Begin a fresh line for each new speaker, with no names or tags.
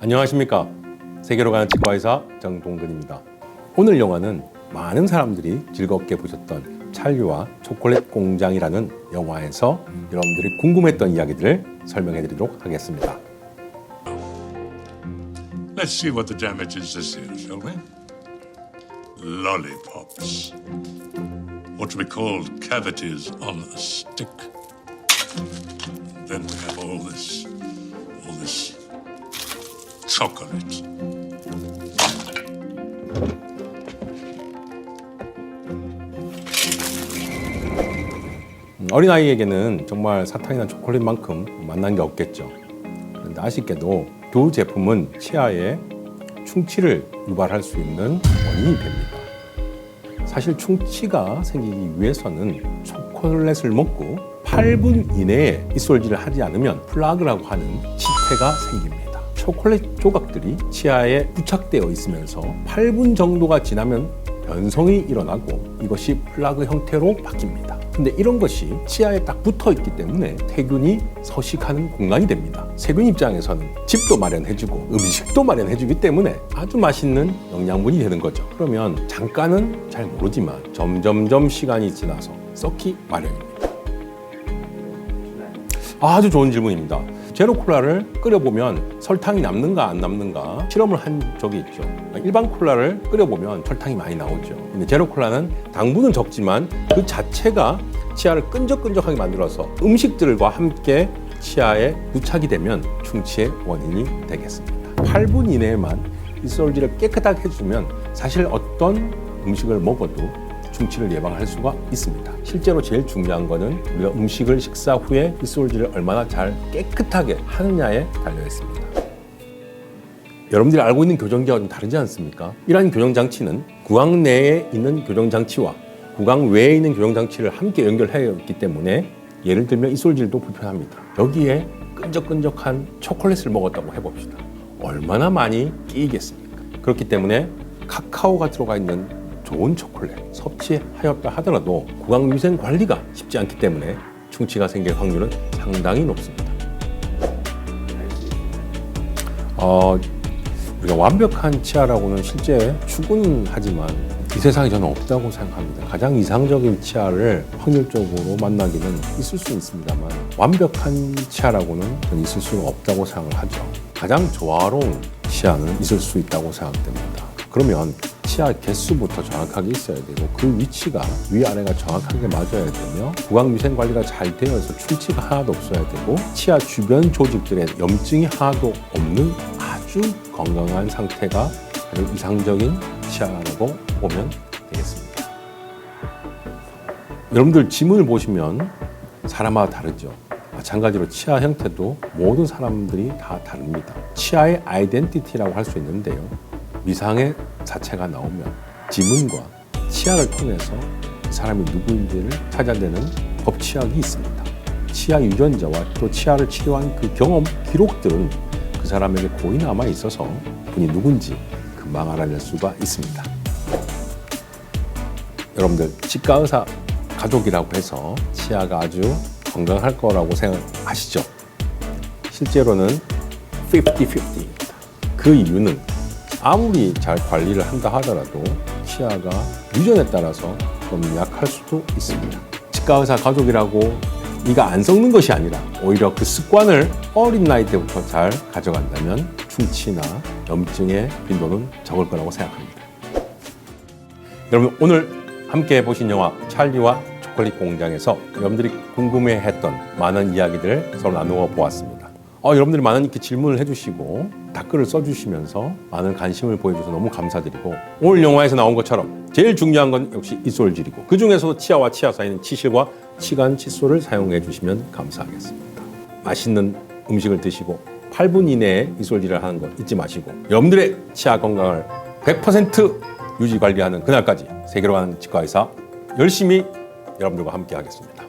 안녕하십니까 세계로 가는 치과의사 정동근입니다 오늘 영화는 많은 사람들이 즐겁게 보셨던 찰리와 초콜릿 공장이라는 영화에서 여러분들이 궁금했던 이야기들을 설명해 드리도록 하겠습니다
Let's see what the damage is this year, shall we? Lollipops. What we call cavities on a stick. Then we have all this chocolate.
음, 어린아이에게는 정말 사탕이나 초콜릿만큼 만난 게 없겠죠 그런데 아쉽게도 두 제품은 치아에 충치를 유발할 수 있는 원인이 됩니다 사실 충치가 생기기 위해서는 초콜릿을 먹고 8분 이내에 이솔질을 하지 않으면 플라그라고 하는 치태가 생깁니다. 초콜릿 조각들이 치아에 부착되어 있으면서 8분 정도가 지나면 변성이 일어나고 이것이 플라그 형태로 바뀝니다. 근데 이런 것이 치아에 딱 붙어 있기 때문에 세균이 서식하는 공간이 됩니다. 세균 입장에서는 집도 마련해주고 음식도 마련해주기 때문에 아주 맛있는 영양분이 되는 거죠. 그러면 잠깐은 잘 모르지만 점점점 시간이 지나서 썩기 마련입니다. 아주 좋은 질문입니다. 제로 콜라를 끓여보면 설탕이 남는가 안 남는가 실험을 한 적이 있죠. 일반 콜라를 끓여보면 설탕이 많이 나오죠. 근데 제로 콜라는 당분은 적지만 그 자체가 치아를 끈적끈적하게 만들어서 음식들과 함께 치아에 부착이 되면 충치의 원인이 되겠습니다. 8분 이내에만 이솔지를 깨끗하게 해주면 사실 어떤 음식을 먹어도 충치를 예방할 수가 있습니다. 실제로 제일 중요한 거는 우리가 음식을 식사 후에 이솔지를 얼마나 잘 깨끗하게 하느냐에 달려 있습니다. 여러분들이 알고 있는 교정기와 좀 다르지 않습니까? 이러한 교정장치는 구강 내에 있는 교정장치와 구강 외에 있는 교정장치를 함께 연결해 있기 때문에 예를 들면 이솔질도 불편합니다. 여기에 끈적끈적한 초콜릿을 먹었다고 해봅시다. 얼마나 많이 끼이겠습니까? 그렇기 때문에 카카오가 들어가 있는 좋은 초콜릿 섭취하였다 하더라도 구강 위생 관리가 쉽지 않기 때문에 충치가 생길 확률은 상당히 높습니다. 어, 우리가 완벽한 치아라고는 실제 추구하지만 이 세상에 저는 없다고 생각합니다. 가장 이상적인 치아를 확률적으로 만나기는 있을 수 있습니다만 완벽한 치아라고는 저는 있을 수가 없다고 생각을 하죠. 가장 조화로운 치아는 있을 수 있다고 생각됩니다. 그러면 치아 개수부터 정확하게 있어야 되고 그 위치가 위아래가 정확하게 맞아야 되며 구강 위생 관리가 잘 되어서 충치가 하나도 없어야 되고 치아 주변 조직들에 염증이 하나도 없는 아주 건강한 상태가 아주 이상적인 치아라고 보면 되겠습니다. 여러분들 지문을 보시면 사람마다 다르죠. 마찬가지로 치아 형태도 모든 사람들이 다 다릅니다. 치아의 아이덴티티라고 할 수 있는데요. 미상의 자체가 나오면 지문과 치아를 통해서 이 사람이 누구인지를 찾아내는 법치학이 있습니다. 치아 유전자와 또 치아를 치료한 그 경험 기록들은 그 사람에게 고이 남아 있어서 분이 누군지 금방 알아낼 수가 있습니다. 여러분들 치과 의사 가족이라고 해서 치아가 아주 건강할 거라고 생각하시죠? 실제로는 50-50입니다. 그 이유는 아무리 잘 관리를 한다 하더라도 치아가 유전에 따라서 좀 약할 수도 있습니다. 치과 의사 가족이라고 이가 안 썩는 것이 아니라 오히려 그 습관을 어린 나이 때부터 잘 가져간다면 충치나 염증의 빈도는 적을 거라고 생각합니다. 여러분 오늘 함께 보신 영화 찰리와 초콜릿 공장에서 여러분들이 궁금해했던 많은 이야기들을 서로 나누어 보았습니다. 어, 여러분들이 많은 이렇게 질문을 해주시고 댓글을 써주시면서 많은 관심을 보여주셔서 너무 감사드리고 오늘 영화에서 나온 것처럼 제일 중요한 건 역시 이솔질이고 그 중에서도 치아와 치아 사이는 치실과 치간 칫솔을 사용해 주시면 감사하겠습니다. 맛있는 음식을 드시고 8분 이내에 이솔질을 하는 거 잊지 마시고 여러분들의 치아 건강을 100% 유지 관리하는 그날까지 세계로 가는 치과 의사 열심히 여러분들과 함께 하겠습니다.